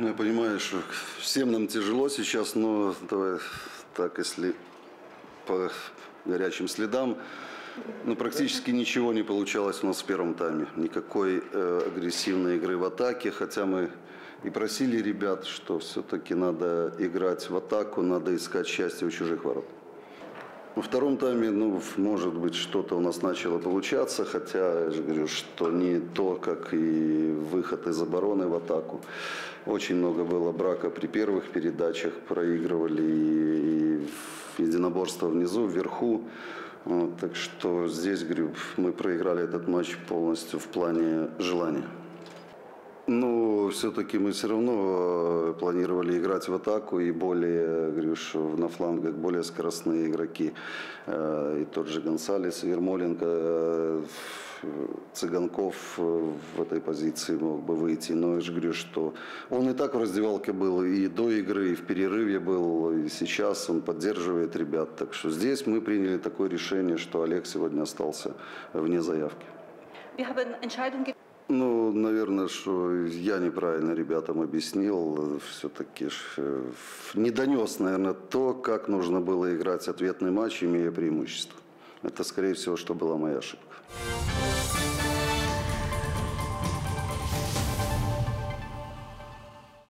Ну, я понимаю, что всем нам тяжело сейчас, но давай так, если по горячим следам, ну, практически ничего не получалось у нас в первом тайме. Никакой э, агрессивной игры в атаке, хотя мы и просили ребят, что все-таки надо играть в атаку, надо искать счастье у чужих ворот. Во втором тайме, ну, может быть, что-то у нас начало получаться, хотя, я же говорю, что не то, как и выход из обороны в атаку. Очень много было брака при первых передачах, проигрывали и, и единоборство внизу, вверху. Вот, так что здесь, говорю, мы проиграли этот матч полностью в плане желания. Ну, все-таки мы все равно э, планировали играть в атаку и более, говорю, что на флангах более скоростные игроки. Э, И тот же Гонсалес, Ермоленко, э, Цыганков в этой позиции мог бы выйти. Но я же говорю, что он и так в раздевалке был и до игры, и в перерыве был, и сейчас он поддерживает ребят. Так что здесь мы приняли такое решение, что Олег сегодня остался вне заявки. Ну, наверное, что я неправильно ребятам объяснил. Все-таки не донес, наверное, то, как нужно было играть ответный матч, имея преимущество. Это, скорее всего, что была моя ошибка.